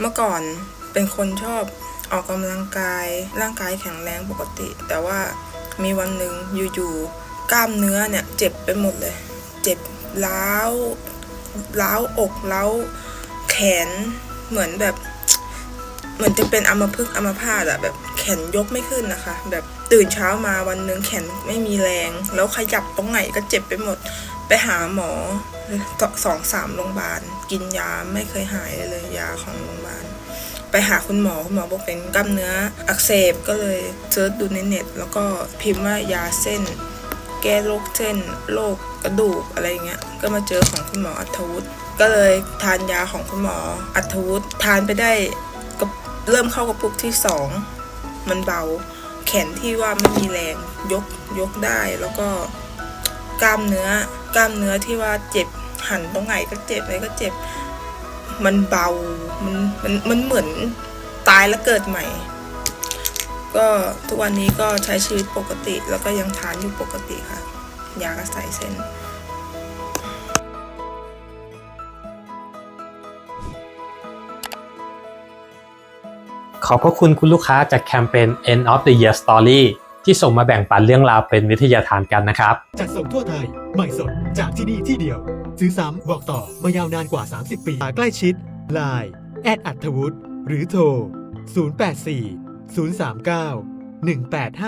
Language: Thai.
เมื่อก่อนเป็นคนชอบออกกำลังกาย ร่างกายแข็งแรงปกติ แต่ว่ามีวันหนึ่งอยู่ๆกล้ามเนื้อเนี่ยเจ็บไปหมดเลย เจ็บล้าวล้าวอกล้าวแขนเหมือนแบบ เหมือนจะเป็นอัมพฤกษ์อัมพาตอะแบบแขนยกไม่ขึ้นนะคะ แบบตื่นเช้ามาวันหนึ่งแขนไม่มีแรง แล้วขยับตรงไหนก็เจ็บไปหมด ไปหาหมอสองสามโรงพยาบาล กินยาไม่เคยหายเลยยาของโรงพยาบาล ไปหาคุณหมอคุณหมอบอกเป็นกล้ามเนื้ออักเสบก็เลยเซิร์ชดูในเน็ต แล้วก็พิมพ์ว่ายาเส้น แก้โรคเส้นโรคกระดูกอะไรเงี้ยก็มาเจอของคุณหมออัธวุฒิก็เลยทานยาของคุณหมออัธวุฒิทานไปได้ก็เริ่มเข้ากระปุกที่สองมันเบาแขนที่ว่าไม่มีแรงยกยกได้แล้วก็กล้ามเนื้อ กล้ามเนื้อที่ว่าเจ็บหันตรงไหนก็เจ็บอะไรก็เจ็บ มันเบา มันมันมันเหมือนตายแล้วเกิดใหม่ ก็ทุกวันนี้ก็ใช้ชีวิตปกติ แล้วก็ยังทานอยู่ปกติค่ะ ยากระใสเส้นขอบพระคุณคุณลูกค้าจากแคมเปญ End of the Year Story ที่ส่งมาแบ่งปันเรื่องราวเป็นวิทยาทานกันนะครับ จัดส่งทั่วไทย ใหม่สด จากที่นี่ที่เดียว ซื้อซ้ำบอกต่อมายาวนานกว่า 30 ปีใกล้ชิด Line แอดอัธวุฒิหรือโทร 084 039 1854